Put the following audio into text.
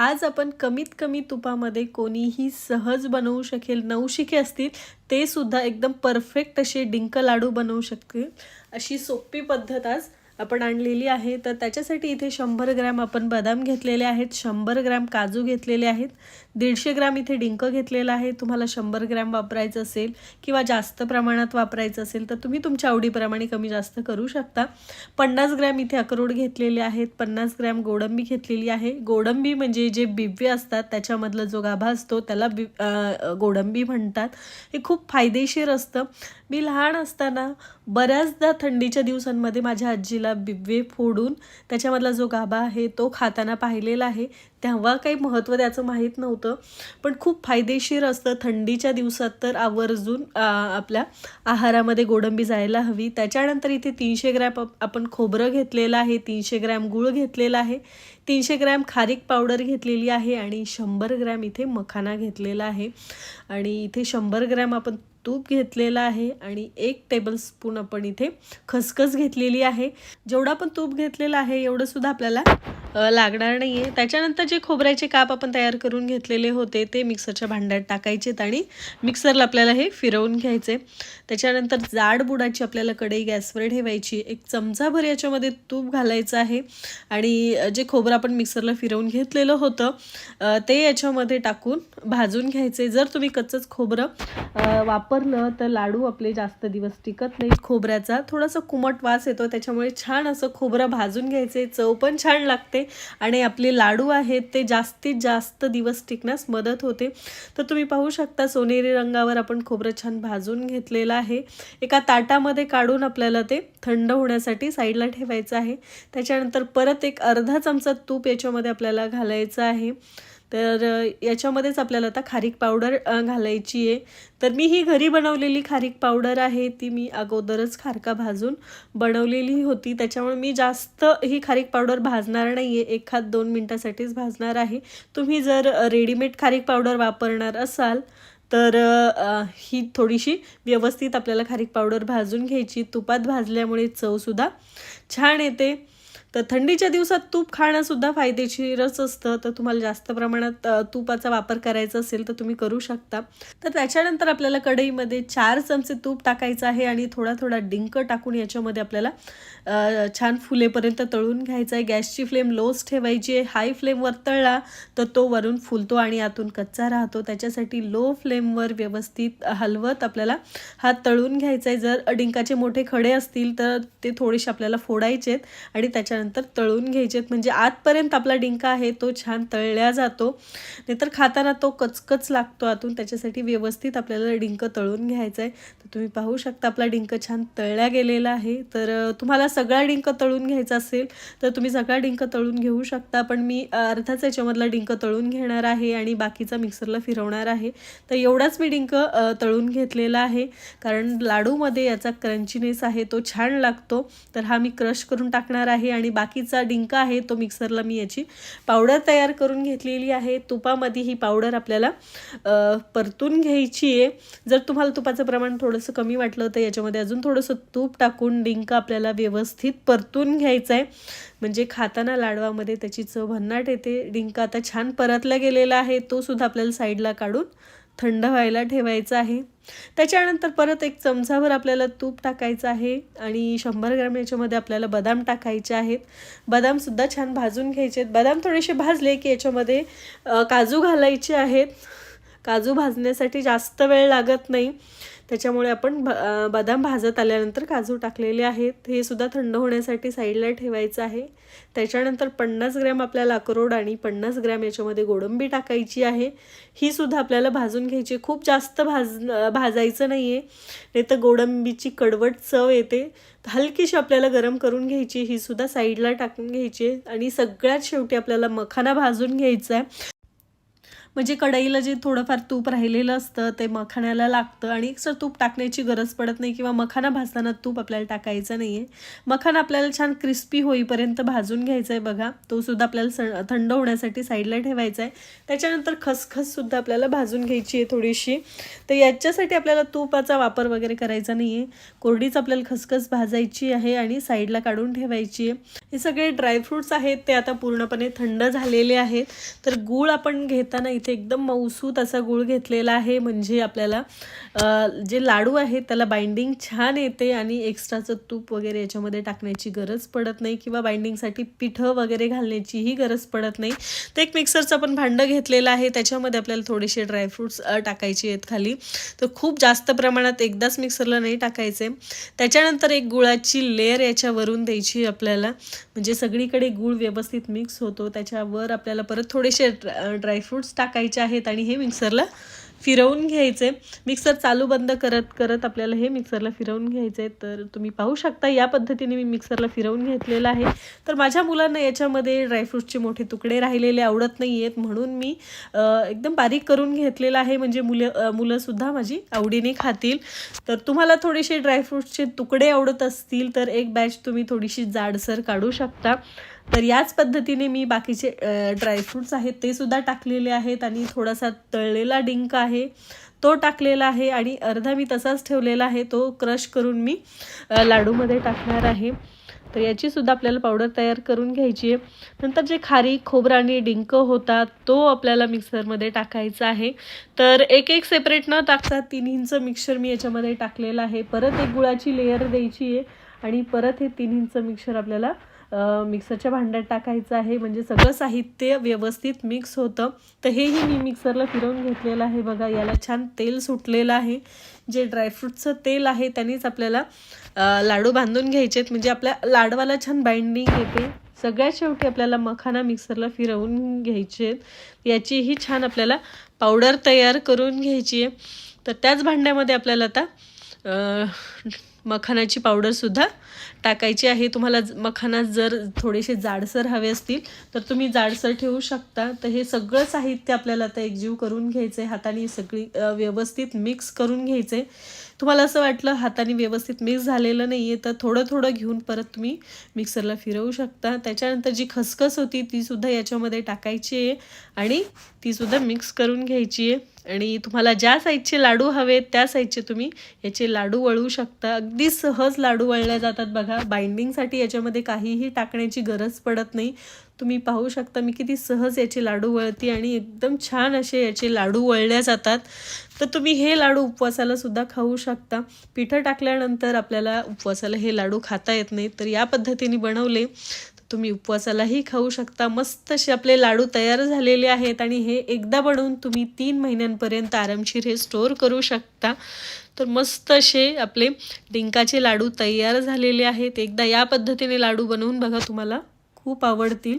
आज आपण कमीत कमी तुपामध्ये कोणीही सहज बनवू शकेल नवशिके असतील ते सुद्धा एकदम परफेक्ट असे डिंक लाडू बनवू शकतील. अशी सोपी पद्धत आज आपण आणलेली आहे तर त्याच्यासाठी इथे शंभर ग्रॅम आपण बदाम घेतलेले आहेत शंभर ग्रॅम काजू घेतलेले आहेत दीडशे ग्रॅम इथे डिंक घेतलेलं आहे तुम्हाला शंभर ग्रॅम वापरायचं असेल किंवा जास्त प्रमाणात वापरायचं असेल तर तुम्ही तुमच्या आवडीप्रमाणे कमी जास्त करू शकता. पन्नास ग्रॅम इथे अक्रोड घेतलेले आहेत पन्नास ग्रॅम गोडंबी घेतलेली आहे. गोडंबी म्हणजे जे बिव्य असतात त्याच्यामधला जो गाभा असतो त्याला बि गोडंबी म्हणतात. हे खूप फायदेशीर असतं. मी लहान असताना बऱ्याचदा थंडीच्या दिवसांमध्ये माझ्या आजीला बिब्वे फोडून त्याच्यामधला जो गाभा आहे तो खाताना पाहिलेला आहे. तेव्हा काही महत्त्व त्याचं माहीत नव्हतं. पण खूप फायदेशीर असतं. थंडीच्या दिवसात तर आवर्जून आपल्या आहारामध्ये गोडंबी जायला हवी. त्याच्यानंतर इथे तीनशे ग्रॅम आपण खोबरं घेतलेलं आहे तीनशे ग्रॅम गूळ घेतलेला आहे तीनशे ग्रॅम खारीक पावडर घेतलेली आहे आणि शंभर ग्रॅम इथे मखाना घेतलेला आहे. आणि इथे शंभर ग्रॅम आपण तूप घेतलेलं आहे आणि एक टेबलस्पून आपण इथे खसखस घेतलेली आहे. जेवढा पण तूप घेतलेला आहे एवढंसुद्धा आपल्याला लागणार नाही आहे त्याच्यानंतर जे खोबऱ्याचे काप आपण तयार करून घेतलेले होते ते मिक्सरच्या भांड्यात टाकायचेत आणि मिक्सरला आपल्याला हे फिरवून घ्यायचे. त्याच्यानंतर जाड बुडाची आपल्याला कढई गॅसवर ठेवायची. एक चमचाभर याच्यामध्ये तूप घालायचं आहे आणि जे खोबरं आपण मिक्सरला फिरवून घेतलेलं होतं ते याच्यामध्ये टाकून भाजून घ्यायचे. जर तुम्ही कच्चंच खोबरं वापरलं तर लाडू आपले जास्त दिवस टिकत नाहीत खोबऱ्याचा थोडासा कुमट वास येतो. त्याच्यामुळे छान असं खोबरं भाजून घ्यायचे. चव पण छान लागते. आणि आपले लाडू आहेत ते जास्तीत जास्त दिवस टिकण्यास मदत होते. तर तुम्ही पाहू शकता सोनेरी रंगावर आपण खोबरं छान भाजून घेतलेलं आहे. एका ताटामध्ये काढून आपल्याला ते थंड होण्यासाठी साईडला ठेवायचं आहे. त्याच्यानंतर परत एक अर्धा चमचा तूप याच्यामध्ये आपल्याला घालायचं आहे. तर याच्यामध्येच आपल्याला आता खारीक पावडर घालायची आहे. तर मी ही घरी बनवलेली खारीक पावडर आहे ती मी अगोदरच खारका भाजून बनवलेली होती. त्याच्यामुळे मी जास्त ही खारीक पावडर भाजणार नाही आहे एखाद दोन मिनटासाठीच भाजणार आहे. तुम्ही जर रेडीमेड खारीक पावडर वापरणार असाल तर ही थोडीशी व्यवस्थित आपल्याला खारीक पावडर भाजून घ्यायची. तुपात भाजल्यामुळे चवसुद्धा छान येते. तर थंडीच्या दिवसात तूप खाणंसुद्धा फायदेशीरच असतं. तर तुम्हाला जास्त प्रमाणात तुपाचा वापर करायचा असेल तर तुम्ही करू शकता. तर त्याच्यानंतर आपल्याला कढईमध्ये चार चमचे तूप टाकायचं आहे आणि थोडा थोडा डिंक टाकून याच्यामध्ये आपल्याला छान फुलेपर्यंत तळून घ्यायचं आहे. गॅसची फ्लेम लोच ठेवायची आहे. हाय फ्लेमवर तळला तर तो वरून फुलतो आणि आतून कच्चा राहतो. त्याच्यासाठी लो फ्लेमवर व्यवस्थित हलवत आपल्याला हा तळून घ्यायचा आहे. जर डिंकाचे मोठे खडे असतील तर ते थोडेसे आपल्याला फोडायचे आहेत आणि त्याच्यानंतर तळून घ्यायचे आहेत म्हणजे आतपर्यंत आपला डिंका आहे तो छान तळल्या जातो. नाहीतर खाताना तो कचकच लागतो आतून. त्याच्यासाठी व्यवस्थित आपल्याला डिंक तळून घ्यायचा आहे तर तुम्ही पाहू शकता आपला डिंक छान तळल्या गेलेला आहे. तर तुम्हाला सगळा डिंक तळून घ्यायचा असेल तर तुम्ही सगळा डिंक तळून घेऊ शकता. पण मी अर्थाच याच्यामधला डिंक तळून घेणार आहे आणि बाकीचा मिक्सरला फिरवणार आहे. तर एवढाच मी डिंक तळून घेतलेला आहे. कारण लाडूमध्ये याचा क्रंचीनेस आहे तो छान लागतो. तर हा मी क्रश करून टाकणार आहे आणि आणि बाकीचा डिंक आहे तो मिक्सरला मी याची पावडर तयार करून घेतलेली आहे. तुपामध्ये ही पावडर आपल्याला परतून घ्यायची आहे. जर तुम्हाला तुपाचं प्रमाण थोडंसं कमी वाटलं तर याच्यामध्ये अजून थोडंसं तूप टाकून डिंक आपल्याला व्यवस्थित परतून घ्यायचं आहे. म्हणजे खाताना लाडवामध्ये त्याची चव भन्नाट येते. डिंक आता छान परतला गेलेला आहे. तो सुद्धा आपल्याला साईडला काढून थंड व्हायला ठेवायचं आहे. त्याच्यानंतर परत एक चमचाभर आपल्याला तूप टाकायचं आहे आणि शंभर ग्रॅम याच्यामध्ये आपल्याला बदाम टाकायचे आहेत. बदामसुद्धा छान भाजून घ्यायचे आहेत. बदाम थोडेसे भाजले की याच्यामध्ये काजू घालायचे आहेत. काजू भाजण्यासाठी जास्त वेळ लागत नाही. त्याच्यामुळे आपण ब बदाम भाजत आल्यानंतर काजू टाकलेले आहेत. हे सुद्धा थंड होण्यासाठी साईडला ठेवायचं आहे. त्याच्यानंतर पन्नास ग्रॅम आपल्याला अक्रोड आणि पन्नास ग्रॅम याच्यामध्ये गोडंबी टाकायची आहे. ही सुद्धा आपल्याला भाजून घ्यायची खूप जास्त भाज भाजायचं नाही आहे नाही तर गोडंबीची कडवट चव येते. हलकीशी आपल्याला गरम करून घ्यायची ही सुद्धा साईडला टाकून घ्यायची आहे. आणि सगळ्यात शेवटी आपल्याला मखाना भाजून घ्यायचा आहे. म्हणजे कढईला जे थोडंफार तूप राहिलेलं असतं ते मखाण्याला लागतं आणि सर तूप टाकण्याची गरज पडत नाही किंवा मखाना भाजताना तूप आपल्याला टाकायचं नाही आहे मखाना आपल्याला छान क्रिस्पी होईपर्यंत भाजून घ्यायचा आहे बघा. तो सुद्धा आपल्याला स थंड होण्यासाठी साईडला ठेवायचा आहे त्याच्यानंतर खसखससुद्धा आपल्याला भाजून घ्यायची आहे थोडीशी. तर याच्यासाठी आपल्याला तुपाचा वापर वगैरे करायचा नाही आहे कोरडीच आपल्याला खसखस भाजायची आहे आणि साईडला काढून ठेवायची आहे. हे सगळे ड्रायफ्रूट्स आहेत ते आता पूर्णपणे थंड झालेले आहेत. तर गूळ आपण घेताना इथे एकदम मऊसूत असा गूळ घेतलेला आहे. म्हणजे आपल्याला जे लाडू आहेत त्याला बाइंडिंग छान येते आणि एक्स्ट्राचं तूप वगैरे याच्यामध्ये टाकण्याची गरज पडत नाही किंवा बाइंडिंगसाठी पिठं वगैरे घालण्याचीही गरज पडत नाही. तर एक मिक्सरचं आपण भांडं घेतलेलं आहे. त्याच्यामध्ये आपल्याला थोडेसे ड्रायफ्रूट्स टाकायचे आहेत खाली. तर खूप जास्त प्रमाणात एकदाच मिक्सरला नाही टाकायचे. त्याच्यानंतर एक गुळाची लेअर याच्यावरून द्यायची आपल्याला. म्हणजे सगळीकडे गूळ व्यवस्थित मिक्स होतो. त्याच्यावर आपल्याला परत थोडेसे ड्रायफ्रूट्स टाकायचे आहेत आणि हे मिक्सरला फिरवून घ्यायचे. मिक्सर चालू बंद करत करत आपल्याला हे मिक्सरला फिरवून घ्यायचे तर तुम्ही पाहू शकता या पद्धतीने मी मिक्सरला फिरवून घेतलेलं आहे. तर माझ्या मुलांना याच्यामध्ये ड्रायफ्रूटचे मोठे तुकडे राहिलेले आवडत नाही आहेत म्हणून मी एकदम बारीक करून घेतलेलं आहे. म्हणजे मुलं मुलंसुद्धा माझी आवडीने खातील. तर तुम्हाला थोडेसे ड्रायफ्रूटचे तुकडे आवडत असतील तर एक बॅच तुम्ही थोडीशी जाडसर काढू शकता. तर याच पद्धतीने मी बाकीचे ड्रायफ्रूट्स आहेत ते सुद्धा टाकलेले आहेत आणि थोडासा तळलेला डिंक आहे तो टाकलेला आहे आणि अर्धा मी तसाच ठेवलेला आहे तो क्रश करून मी लाडूमध्ये टाकणार आहे. तर याची सुद्धा आपल्याला पावडर तयार करून घ्यायची आहे. नंतर जे खारी खोबरा आणि डिंक होता तो आपल्याला मिक्सरमध्ये टाकायचा आहे. तर एक एक सेपरेट न टाकता तिन्हींचं मिक्सर मी याच्यामध्ये टाकलेलं आहे. परत एक गुळाची लेअर द्यायची आहे आणि परत हे तिन्हींचं मिक्सर आपल्याला मिक्सरच्या भांड्यात टाकायचं आहे. म्हणजे सगळं साहित्य व्यवस्थित मिक्स होतं. तर हेही मी मिक्सरला फिरवून घेतलेलं आहे. बघा याला छान तेल सुटलेलं आहे. जे ड्रायफ्रूटचं तेल आहे त्यांनीच आपल्याला लाडू बांधून घ्यायचे आहेत म्हणजे आपल्या लाडवाला छान बाइंडिंग येते. सगळ्यात शेवटी आपल्याला मखाना मिक्सरला फिरवून घ्यायचे आहेत याचीही छान आपल्याला पावडर तयार करून घ्यायची आहे. तर त्याच भांड्यामध्ये आपल्याला आता मखानाची पावडरसुद्धा टाकायची आहे. तुम्हाला मखाना जर थोडेसे जाडसर हवे असतील तर तुम्ही जाडसर ठेवू शकता. तर हे सगळं साहित्य आपल्याला आता एकजीव करून घ्यायचं आहे हाताने सगळी व्यवस्थित मिक्स करून घ्यायचं आहे तुम्हाला असं वाटलं हाताने व्यवस्थित मिक्स झालेलं नाही आहे तर थोडं थोडं घेऊन परत तुम्ही मिक्सरला फिरवू शकता. त्याच्यानंतर जी खसखस होती तीसुद्धा याच्यामध्ये टाकायची आहे आणि तीसुद्धा मिक्स करून घ्यायची आहे. आणि तुम्हाला ज्या साईजचे लाडू हवेत त्या साईजचे तुम्ही याचे लाडू वळवू शकता. अगदी सहज लाडू वळल्या जातात बघा. बाइंडिंगसाठी याच्यामध्ये काहीही टाकण्याची गरज पडत नाही. तुम्ही पाहू शकता मी किती सहज याचे लाडू वळते आणि एकदम छान असे याचे लाडू वळल्या जातात. तर तुम्ही हे लाडू उपवासाला सुद्धा खाऊ शकता. पिठं टाकल्यानंतर आपल्याला उपवासाला हे लाडू खाता येत नाही. तर या पद्धतीने बनवले. तुम्ही उपवासालाही खाऊ शकता. मस्त असे आपले लाडू तयार झालेले आहेत आणि हे एकदा बनवून तुम्ही तीन महिन्यांपर्यंत आरामशीर हे स्टोअर करू शकता. तर मस्त असे आपले डिंकाचे लाडू तयार झालेले आहेत. एकदा या पद्धतीने लाडू बनवून बघा तुम्हाला खूप आवडतील.